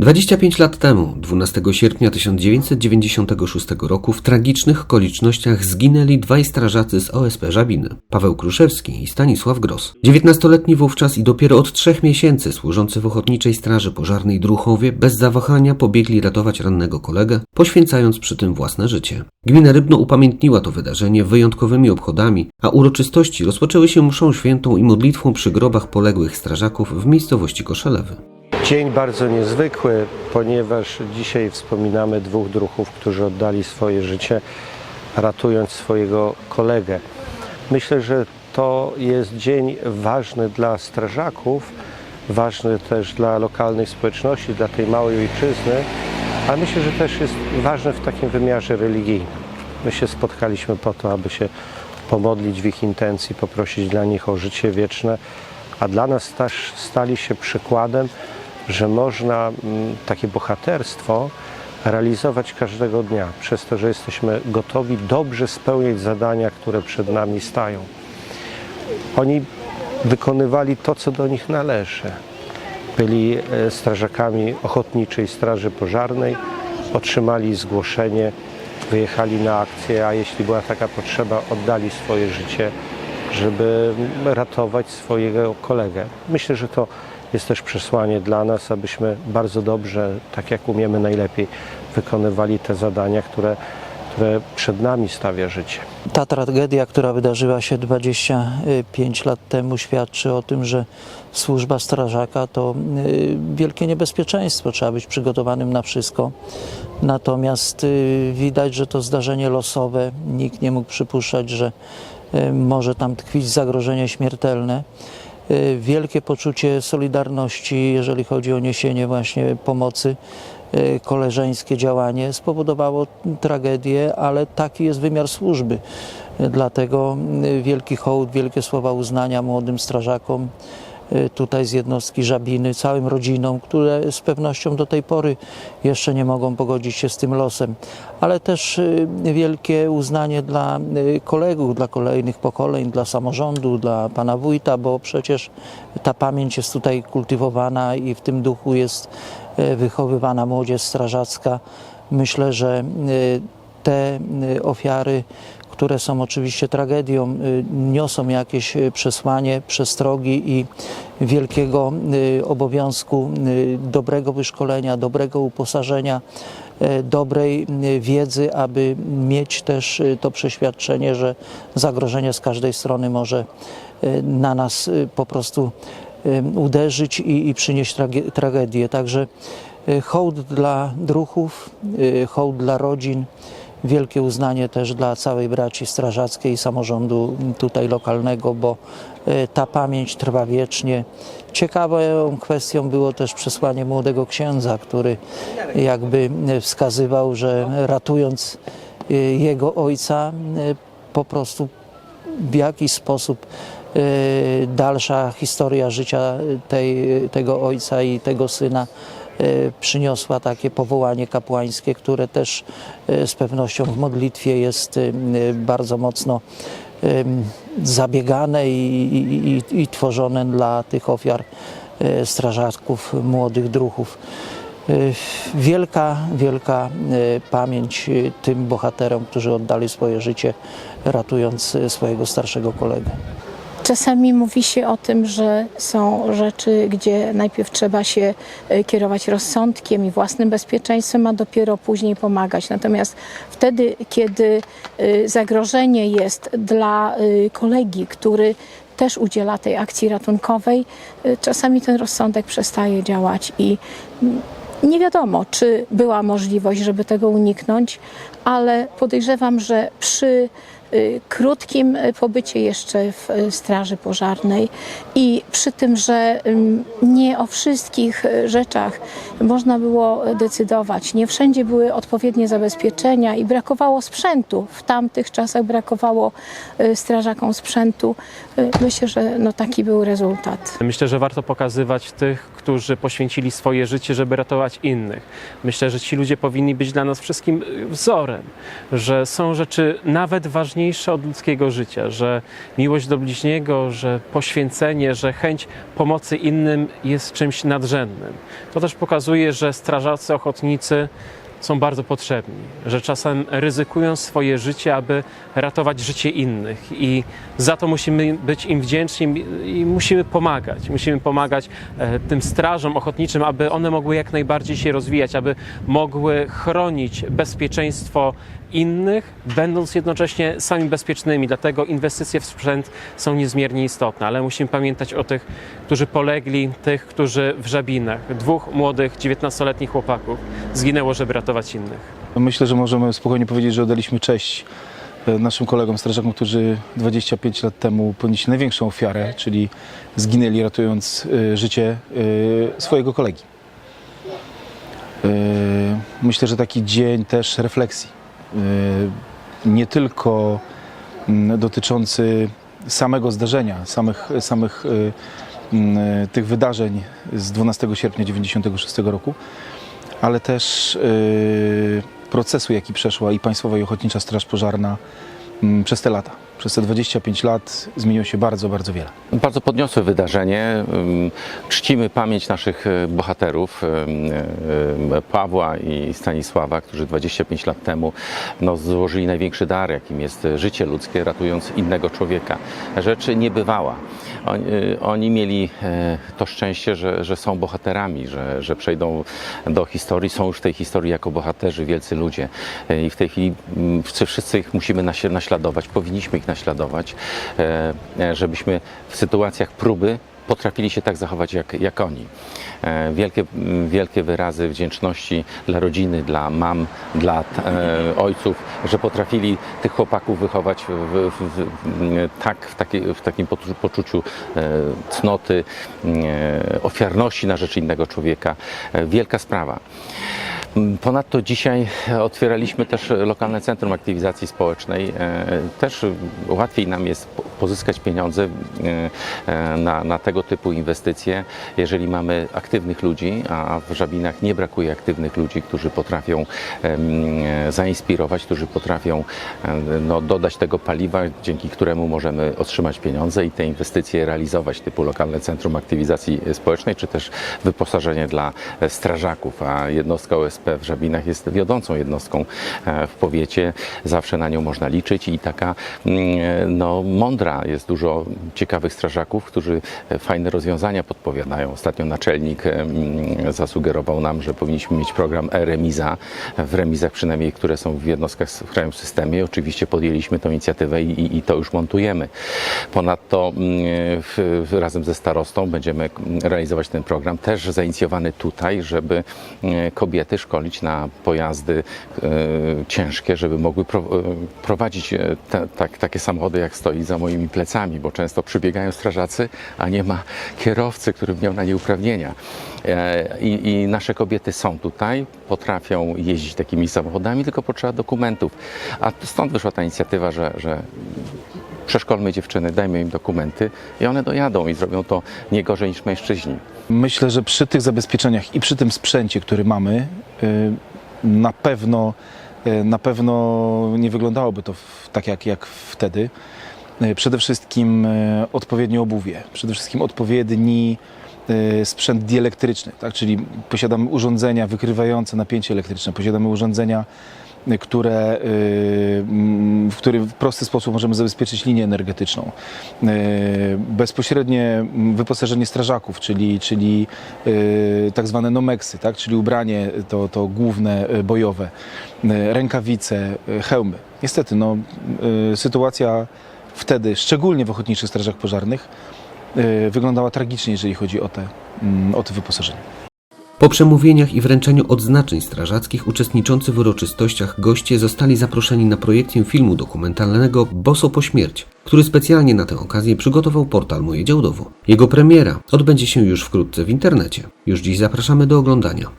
25 lat temu, 12 sierpnia 1996 roku, w tragicznych okolicznościach zginęli dwaj strażacy z OSP Żabiny, Paweł Kruszewski i Stanisław Gros. 19-letni wówczas i dopiero od trzech miesięcy służący w Ochotniczej Straży Pożarnej Druchowie bez zawahania pobiegli ratować rannego kolegę, poświęcając przy tym własne życie. Gmina Rybno upamiętniła to wydarzenie wyjątkowymi obchodami, a uroczystości rozpoczęły się mszą świętą i modlitwą przy grobach poległych strażaków w miejscowości Koszelewy. Dzień bardzo niezwykły, ponieważ dzisiaj wspominamy dwóch druhów, którzy oddali swoje życie, ratując swojego kolegę. Myślę, że to jest dzień ważny dla strażaków, ważny też dla lokalnej społeczności, dla tej małej ojczyzny, a myślę, że też jest ważny w takim wymiarze religijnym. My się spotkaliśmy po to, aby się pomodlić w ich intencji, poprosić dla nich o życie wieczne, a dla nas też stali się przykładem, że można mm, takie bohaterstwo realizować każdego dnia, przez to, że jesteśmy gotowi dobrze spełniać zadania, które przed nami stają. Oni wykonywali to, co do nich należy. Byli e, strażakami Ochotniczej Straży Pożarnej, otrzymali zgłoszenie, wyjechali na akcję, a jeśli była taka potrzeba, oddali swoje życie, żeby ratować swojego kolegę. Myślę, że to jest też przesłanie dla nas, abyśmy bardzo dobrze, tak jak umiemy najlepiej, wykonywali te zadania, które, które przed nami stawia życie. Ta tragedia, która wydarzyła się 25 lat temu, świadczy o tym, że służba strażaka to y, wielkie niebezpieczeństwo. Trzeba być przygotowanym na wszystko. Natomiast y, widać, że to zdarzenie losowe. Nikt nie mógł przypuszczać, że y, może tam tkwić zagrożenie śmiertelne. Y, Wielkie poczucie solidarności, jeżeli chodzi o niesienie właśnie pomocy y, koleżeńskie działanie spowodowało tragedię, ale taki jest wymiar służby. Y, Dlatego wielki hołd, wielkie słowa uznania młodym strażakom tutaj z jednostki Żabiny, całym rodzinom, które z pewnością do tej pory jeszcze nie mogą pogodzić się z tym losem, ale też y, wielkie uznanie dla y, kolegów, dla kolejnych pokoleń, dla samorządu, dla pana wójta, bo przecież ta pamięć jest tutaj kultywowana i w tym duchu jest y, wychowywana młodzież strażacka. Myślę, że y, te y, ofiary, które są oczywiście tragedią, y, niosą jakieś y, przesłanie, przestrogi i wielkiego y, obowiązku dobrego wyszkolenia, dobrego uposażenia, dobrej wiedzy, aby mieć też to przeświadczenie, że zagrożenie z każdej strony może na nas po prostu uderzyć i, i przynieść trage- tragedię. Także hołd dla druhów, hołd dla rodzin, wielkie uznanie też dla całej braci strażackiej i samorządu tutaj lokalnego, bo y, ta pamięć trwa wiecznie. Ciekawą kwestią było też przesłanie młodego księdza, który jakby y, wskazywał, że ratując y, jego ojca, po prostu w jakiś sposób dalsza historia życia tej, tego ojca i tego syna przyniosła takie powołanie kapłańskie, które też y, z pewnością w modlitwie jest y, bardzo mocno zabiegane i, i, i, tworzone dla tych ofiar strażaków, młodych druhów. Y, Wielka, wielka pamięć tym bohaterom, którzy oddali swoje życie, ratując swojego starszego kolegę. Czasami mówi się o tym, że są rzeczy, gdzie najpierw trzeba się e, kierować rozsądkiem i własnym bezpieczeństwem, a dopiero później pomagać. Natomiast wtedy, kiedy e, zagrożenie jest dla e, kolegi, który też udziela tej akcji ratunkowej, czasami ten rozsądek przestaje działać i nie wiadomo, czy była możliwość, żeby tego uniknąć, ale podejrzewam, że przy krótkim y, pobycie jeszcze w y, Straży Pożarnej i przy tym, że nie o wszystkich y, rzeczach można było decydować, nie wszędzie były odpowiednie zabezpieczenia i brakowało sprzętu. W tamtych czasach brakowało strażakom sprzętu. Myślę, że no taki był rezultat. Myślę, że warto pokazywać tych, którzy poświęcili swoje życie, żeby ratować innych. Myślę, że ci ludzie powinni być dla nas wszystkim wzorem, że są rzeczy nawet ważniejsze ważniejsze od ludzkiego życia, że miłość do bliźniego, że poświęcenie, że chęć pomocy innym jest czymś nadrzędnym. To też pokazuje, że strażacy ochotnicy są bardzo potrzebni, że czasem ryzykują swoje życie, aby ratować życie innych i za to musimy być im wdzięczni i musimy pomagać. Musimy pomagać e, tym strażom ochotniczym, aby one mogły jak najbardziej się rozwijać, aby mogły chronić bezpieczeństwo innych, będąc jednocześnie sami bezpiecznymi. Dlatego inwestycje w sprzęt są niezmiernie istotne, ale musimy pamiętać o tych, którzy polegli, tych, którzy w Żabinach, dwóch młodych, 19-letnich chłopaków zginęło, żeby ratować innych. Myślę, że możemy spokojnie powiedzieć, że oddaliśmy cześć e, naszym kolegom strażakom, którzy 25 lat temu ponieśli największą ofiarę, czyli zginęli ratując e, życie e, swojego kolegi. Myślę, że taki dzień też refleksji, nie tylko mm, dotyczący samego zdarzenia, samych, samych e, mm, tych wydarzeń z 12 sierpnia 1996 roku, ale też y, procesu, jaki przeszła i Państwowa i Ochotnicza Straż Pożarna przez te lata. Przez te 25 lat zmieniło się bardzo, bardzo wiele. Bardzo podniosłe wydarzenie. Ym, Czcimy pamięć naszych e, bohaterów ym, ym, Pawła i Stanisława, którzy 25 lat temu no, złożyli największy dar, jakim jest życie ludzkie, ratując innego człowieka. Rzecz niebywała. Oni, oni mieli e, to szczęście, że, że są bohaterami, że, że przejdą do historii, są już w tej historii jako bohaterzy, wielcy ludzie. E, I w tej chwili mm, wszyscy- ich musimy nasie- naśladować, powinniśmy ich naśladować, e, e, żebyśmy w sytuacjach próby potrafili się tak zachować jak, jak oni. E, Wielkie, wielkie wyrazy wdzięczności dla rodziny, dla mam, dla e, ojców, że potrafili tych chłopaków wychować w, w, w, tak, w, taki, w takim poczu- poczuciu e, cnoty, e, ofiarności na rzecz innego człowieka. Wielka sprawa. Ponadto dzisiaj otwieraliśmy też lokalne centrum aktywizacji społecznej. E, Też łatwiej nam jest po- pozyskać pieniądze e, e, na, na tego typu inwestycje, jeżeli mamy aktywnych ludzi, a w Żabinach nie brakuje aktywnych ludzi, którzy potrafią zainspirować, którzy potrafią no, dodać tego paliwa, dzięki któremu możemy otrzymać pieniądze i te inwestycje realizować, typu lokalne centrum aktywizacji społecznej, czy też wyposażenie dla strażaków, a jednostka OSP w Żabinach jest wiodącą jednostką e, w powiecie. Zawsze na nią można liczyć i taka mm, no, mądra jest dużo ciekawych strażaków, którzy e, fajne rozwiązania podpowiadają. Ostatnio naczelnik em, zasugerował nam, że powinniśmy mieć program e-remiza w remizach przynajmniej, które są w jednostkach w krajowym systemie. Oczywiście podjęliśmy tę inicjatywę i, i, to już montujemy. Ponadto mm, w, razem ze starostą będziemy realizować ten program, też zainicjowany tutaj, żeby e, kobiety szkolić na pojazdy e, ciężkie, żeby mogły e, prowadzić te, tak, takie samochody, jak stoi za moimi plecami, bo często przybiegają strażacy, a nie ma kierowcy, który miał na nie uprawnienia. E, I, I nasze kobiety są tutaj, potrafią jeździć takimi samochodami, tylko potrzeba dokumentów. A stąd wyszła ta inicjatywa, że, że przeszkolmy dziewczyny, dajmy im dokumenty i one dojadą i zrobią to nie gorzej niż mężczyźni. Myślę, że przy tych zabezpieczeniach i przy tym sprzęcie, który mamy, y, na pewno, y, na pewno nie wyglądałoby to tak jak, jak wtedy. Y, Przede wszystkim odpowiednie obuwie, przede wszystkim odpowiedni sprzęt dielektryczny, tak? czyli posiadamy urządzenia wykrywające napięcie elektryczne, posiadamy urządzenia, które, y, w który w prosty sposób możemy zabezpieczyć linię energetyczną. Y, Bezpośrednie wyposażenie strażaków, czyli, czyli y, tak zwane nomeksy, tak? czyli ubranie to, to główne bojowe, rękawice, hełmy. Niestety, no, sytuacja wtedy, szczególnie w ochotniczych strażach pożarnych, wyglądała tragicznie, jeżeli chodzi o te, mm, o te wyposażenie. Po przemówieniach i wręczeniu odznaczeń strażackich uczestniczący w uroczystościach goście zostali zaproszeni na projekcję filmu dokumentalnego Boso po śmierć, który specjalnie na tę okazję przygotował portal Moje Działdowo. Jego premiera odbędzie się już wkrótce w internecie. Już dziś zapraszamy do oglądania.